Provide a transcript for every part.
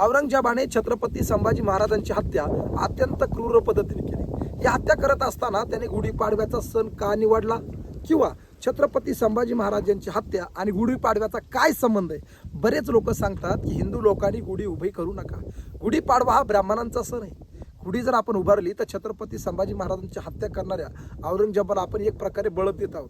औरंगजेबाने छत्रपती संभाजी महाराजांची हत्या अत्यंत क्रूर पद्धतीने केली. ही हत्या करत असताना त्याने गुढीपाडव्याचा सण का निवडला? किंवा छत्रपती संभाजी महाराजांची हत्या आणि गुढीपाडव्याचा काय संबंध आहे? बरेच लोक सांगतात की हिंदू लोकांनी गुढी उभी करू नका. गुढीपाडवा हा ब्राह्मणांचा सण आहे. गुढी जर आपण उभारली तर छत्रपती संभाजी महाराजांची हत्या करणाऱ्या औरंगजेबाला आपण एक प्रकारे बळत देत आहोत.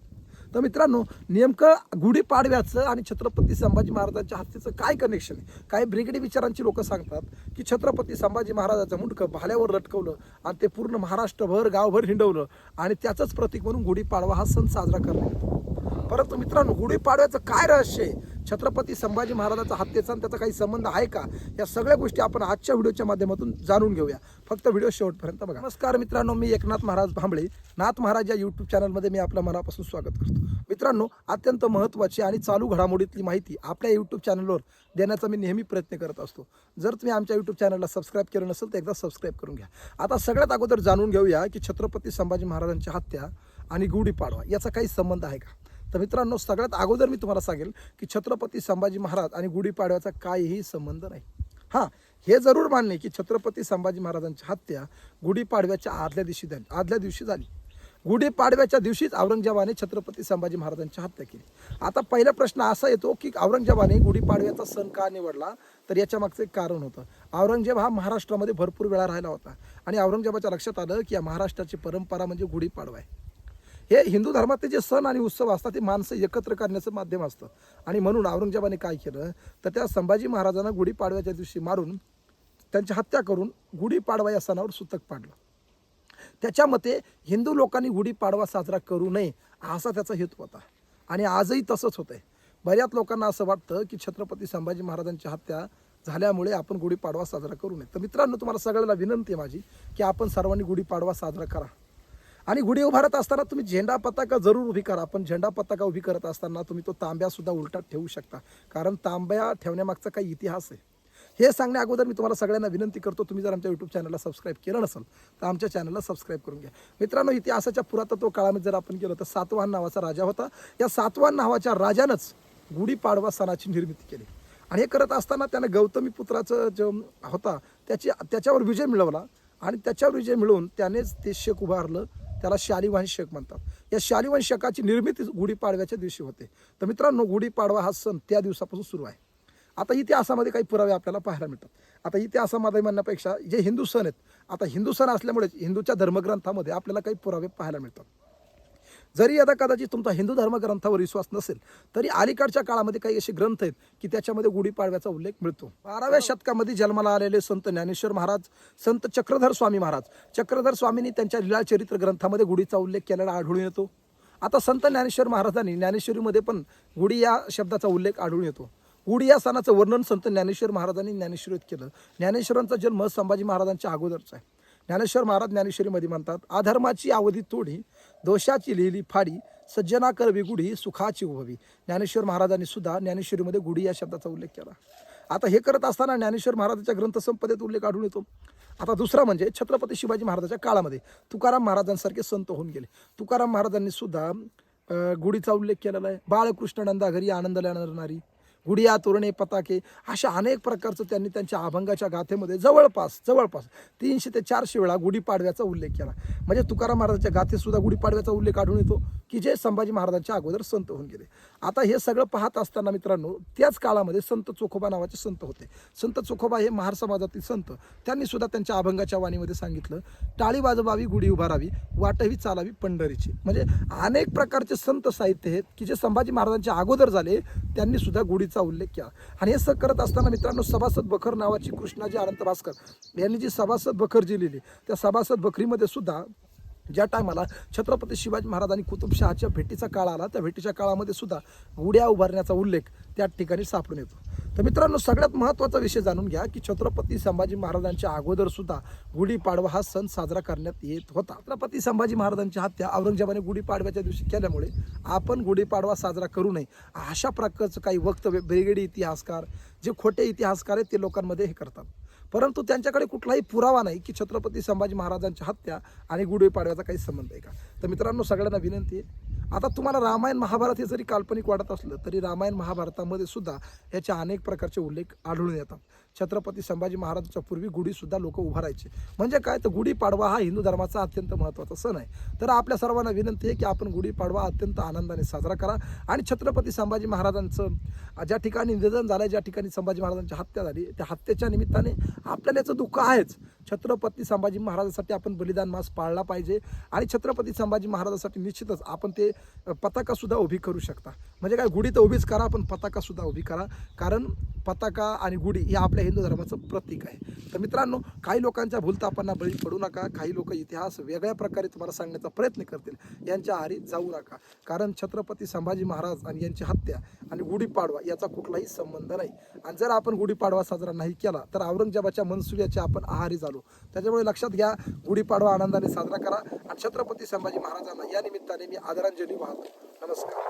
तर मित्रांनो नेमकं गुढीपाडव्याचं आणि छत्रपती संभाजी महाराजांच्या हत्येचं काय कनेक्शन आहे? काही ब्रिगेडी विचारांची लोक सांगतात की छत्रपती संभाजी महाराजाचं मुंडकं भाल्यावर लटकवलं आणि ते पूर्ण महाराष्ट्रभर गावभर हिंडवलं आणि त्याचंच प्रतीक म्हणून गुढीपाडवा हा सण साजरा करण्यात येतो परंतु मित्रांनो गुढीपाडव्याचं काय रहस्य आहे? छत्रपती संभाजी महाराजांचा हत्येचा आणि त्याचा काही संबंध आहे का? या सगळ्या गोष्टी आपण आजच्या व्हिडिओच्या माध्यमातून जाणून घेऊया. फक्त व्हिडिओ शेवटपर्यंत बघा. नमस्कार मित्रांनो मी एकनाथ महाराज भांबळे. नाथ महाराज या यूट्यूब चॅनलमध्ये मी आपल्या मनापासून स्वागत करतो. मित्रांनो अत्यंत महत्त्वाची आणि चालू घडामोडीतली माहिती आपल्या यूट्यूब चॅनलवर देण्याचा मी नेहमी प्रयत्न करत असतो. जर तुम्ही आमच्या यूट्यूब चॅनलला सबस्क्राईब केलं नसेल तर एकदा सबस्क्राईब करून घ्या. आता सगळ्यात अगोदर जाणून घेऊया की छत्रपती संभाजी महाराजांची हत्या आणि गुढीपाडवा याचा काही संबंध आहे का? तर मित्रांनो सगळ्यात अगोदर मी तुम्हाला सांगेल की छत्रपती संभाजी महाराज आणि गुढीपाडव्याचा काहीही संबंध नाही. हां हे जरूर मानले की छत्रपती संभाजी महाराजांची हत्या गुढीपाडव्याच्या आदल्या दिवशी झाली आदल्या दिवशी झाली. गुढीपाडव्याच्या दिवशीच औरंगजेबाने छत्रपती संभाजी महाराजांची हत्या केली. आता पहिला प्रश्न असा येतो की औरंगजेबाने गुढीपाडव्याचा सण का निवडला? तर याच्या मागचं एक कारण होतं. औरंगजेब हा महाराष्ट्रामध्ये भरपूर वेळा राहिला होता आणि औरंगजेबाच्या लक्षात आलं की या महाराष्ट्राची परंपरा म्हणजे गुढीपाडवा आहे. हे हिंदू धर्मातले जे सण आणि उत्सव असतात ते माणसं एकत्र करण्याचं माध्यम असतं. आणि म्हणून औरंगजेबाने काय केलं तर त्या संभाजी महाराजांना गुढीपाडव्याच्या दिवशी मारून त्यांची हत्या करून गुढीपाडवा या सणावर सुतक पाडलं. त्याच्या मते हिंदू लोकांनी गुढीपाडवा साजरा करू नये असा त्याचा हेतू होता. आणि आजही तसंच होतंय. बऱ्याच लोकांना असं वाटतं की छत्रपती संभाजी महाराजांची हत्या झाल्यामुळे आपण गुढीपाडवा साजरा करू नये. तर मित्रांनो तुम्हाला सगळ्याला विनंती आहे माझी की आपण सर्वांनी गुढीपाडवा साजरा करा. आणि गुढी उभारत असताना तुम्ही झेंडा पताका जरूर उभी करा पण झेंडा पताका उभी करत असताना तुम्ही तो तांब्यासुद्धा उलटा ठेवू शकता. कारण तांब्या ठेवण्यामागचा काही इतिहास आहे. हे सांगण्या अगोदर मी तुम्हाला सगळ्यांना विनंती करतो तुम्ही जर आमच्या यूट्यूब चॅनलला सबस्क्राईब केलं नसेल तर आमच्या चॅनलला सबस्क्राईब करून घ्या. मित्रांनो इतिहासाच्या पुरातत्व काळामध्ये जर आपण गेलो तर सातवाहन नावाचा राजा होता. या सातवाहन नावाच्या राजानंच गुढीपाडवा सणाची निर्मिती केली. आणि हे करत असताना त्यानं गौतमी पुत्राचं जो होता त्याची त्याच्यावर विजय मिळवला. आणि त्याच्यावर विजय मिळवून त्यानेच ते शेक उभारलं. त्याला शालिवाहन शेक म्हणतात. या शालिवाहन शकाची निर्मिती गुढीपाडव्याच्या दिवशी होते. तर मित्रांनो गुढीपाडवा हा सण त्या दिवसापासून सुरू आहे. आता इतिहासामध्ये काही पुरावे आपल्याला पाहायला मिळतात. आता इतिहासामध्ये म्हणण्यापेक्षा जे हिंदू सण आहेत आता हिंदू सण असल्यामुळे हिंदूच्या धर्मग्रंथामध्ये आपल्याला काही पुरावे पाहायला मिळतात. जरी आता कदाचित तुमचा हिंदू धर्मग्रंथावर विश्वास नसेल तरी अलीकडच्या काळामध्ये काही असे ग्रंथ आहेत की त्याच्यामध्ये गुढीपाडव्याचा उल्लेख मिळतो. बाराव्या शतकामध्ये जन्माला आलेले संत ज्ञानेश्वर महाराज संत चक्रधर स्वामी महाराज. चक्रधर स्वामींनी त्यांच्या लीला चरित्र ग्रंथामध्ये गुढीचा उल्लेख केलेला आढळून येतो. आता संत ज्ञानेश्वर महाराजांनी ज्ञानेश्वरीमध्ये पण गुढी या शब्दाचा उल्लेख आढळून येतो. गुढी या सणाचं वर्णन संत ज्ञानेश्वर महाराजांनी ज्ञानेश्वरीत केलं. ज्ञानेश्वरांचा जन्म संभाजी महाराजांच्या अगोदरचा आहे. ज्ञानेश्वर महाराज ज्ञानेश्वरीमध्ये म्हणतात अधर्माची अवधी तोडी दोषाची लिहिली फाडी सज्जना करवी गुढी सुखाची उभवी. ज्ञानेश्वर महाराजांनी सुद्धा ज्ञानेश्वरीमध्ये गुढी या शब्दाचा उल्लेख केला. आता हे करत असताना ज्ञानेश्वर महाराजांच्या ग्रंथसंपदेत उल्लेख आढळून येतो. आता दुसरा म्हणजे छत्रपती शिवाजी महाराजांच्या काळामध्ये तुकाराम महाराजांसारखे संत होऊन गेले. तुकाराम महाराजांनी सुद्धा गुढीचा उल्लेख केलेला आहे. बाळकृष्ण नंदा घरी आनंद नारी गुढिया तोरणे पताके अशा अनेक प्रकारचं त्यांनी त्यांच्या अभंगाच्या गाथेमध्ये जवळपास जवळपास तीनशे ते चारशे वेळा गुढीपाडव्याचा उल्लेख केला. म्हणजे तुकाराम महाराजांच्या गाथेसुद्धा गुढीपाडव्याचा उल्लेख आढळून येतो. की जे संभाजी महाराजांच्या अगोदर संत होऊन गेले. आता हे सगळं पाहत असताना मित्रांनो त्याच काळामध्ये संत चोखोबा नावाचे संत होते. संत चोखोबा हे महार समाजातील संत. त्यांनी सुद्धा त्यांच्या अभंगाच्या वाणीमध्ये सांगितलं टाळी वाजवावी गुढी उभारावी वाटही चालावी पंढरीची. म्हणजे अनेक प्रकारचे संत साहित्य आहेत की जे संभाजी महाराजांच्या अगोदर झाले त्यांनी सुद्धा गुढीचा उल्लेख केला. आणि हे सग करत असताना मित्रांनो सभासद बखर नावाची कृष्णाजी अनंत भास्कर यांनी जी सभासद बखर जी लिहिली त्या सभासद बखरीमध्ये सुद्धा ज्या टायमाला छत्रपती शिवाजी महाराज आणि कुतुबशहाच्या भेटीचा काळ आला त्या भेटीच्या काळामध्ये सुद्धा गुढ्या उभारण्याचा उल्लेख त्या ठिकाणी सापडून येतो. तर मित्रांनो सगळ्यात महत्त्वाचा विषय जाणून घ्या की छत्रपती संभाजी महाराजांच्या अगोदर सुद्धा गुढीपाडवा हा सण साजरा करण्यात येत होता. छत्रपती संभाजी महाराजांची हत्या औरंगजेबाने गुढीपाडव्याच्या दिवशी केल्यामुळे आपण गुढीपाडवा साजरा करू नये अशा प्रकारचं काही वक्तव्य ब्रिगेडी इतिहासकार जे खोटे इतिहासकार आहेत ते लोकांमध्ये हे करतात. परंतु त्यांच्याकडे कुठलाही पुरावा नाही की छत्रपती संभाजी महाराजांची हत्या आणि गुढीपाडव्याचा काही संबंध आहे का? तर मित्रांनो सगळ्यांना विनंती आहे. आता तुम्हाला रामायण महाभारत हे जरी काल्पनिक वाटत असलं तरी रामायण महाभारतामध्ये सुद्धा याचे अनेक प्रकारचे उल्लेख आढळून येतात. छत्रपती संभाजी महाराजांच्या पूर्वी गुढीसुद्धा लोक लोक उभारायचे म्हणजे काय? तर गुढीपाडवा हा हिंदू धर्माचा अत्यंत महत्त्वाचा सण आहे. तर आपल्या सर्वांना विनंती आहे की आपण गुढीपाडवा अत्यंत आनंदाने साजरा करा. आणि छत्रपती संभाजी महाराजांचं ज्या ठिकाणी निधन झालं ज्या ठिकाणी संभाजी महाराजांची हत्या झाली त्या हत्येच्या निमित्ताने आपल्याला याचं दुःख आहेच. छत्रपती संभाजी महाराजासाठी आपण बलिदान मास पाळला पाहिजे आणि छत्रपती संभाजी महाराजासाठी निश्चितच आपण ते पताकासुद्धा उभी करू शकता. म्हणजे काय गुढी तर उभीच करा पण पताकासुद्धा उभी करा. कारण पताका आणि गुढी हे आपल्या हिंदू धर्माचं प्रतीक आहे. तर मित्रांनो काही लोकांच्या भूलतापांना बळी पडू नका. काही लोक इतिहास वेगळ्या प्रकारे तुम्हाला सांगण्याचा प्रयत्न करतील. यांच्या आहारी जाऊ नका. कारण छत्रपती संभाजी महाराज आणि यांची हत्या आणि गुढीपाडवा याचा कुठलाही संबंध नाही. आणि जर आपण गुढीपाडवा साजरा नाही केला तर औरंगजेबाच्या मनसुब्याचे आपण आहारी झालो. त्याच्यामुळे लक्षात घ्या गुढीपाडवा आनंदाने साजरा करा. आणि छत्रपती संभाजी महाराजांना या निमित्ताने मी आदरांजली वाहतो. नमस्कार.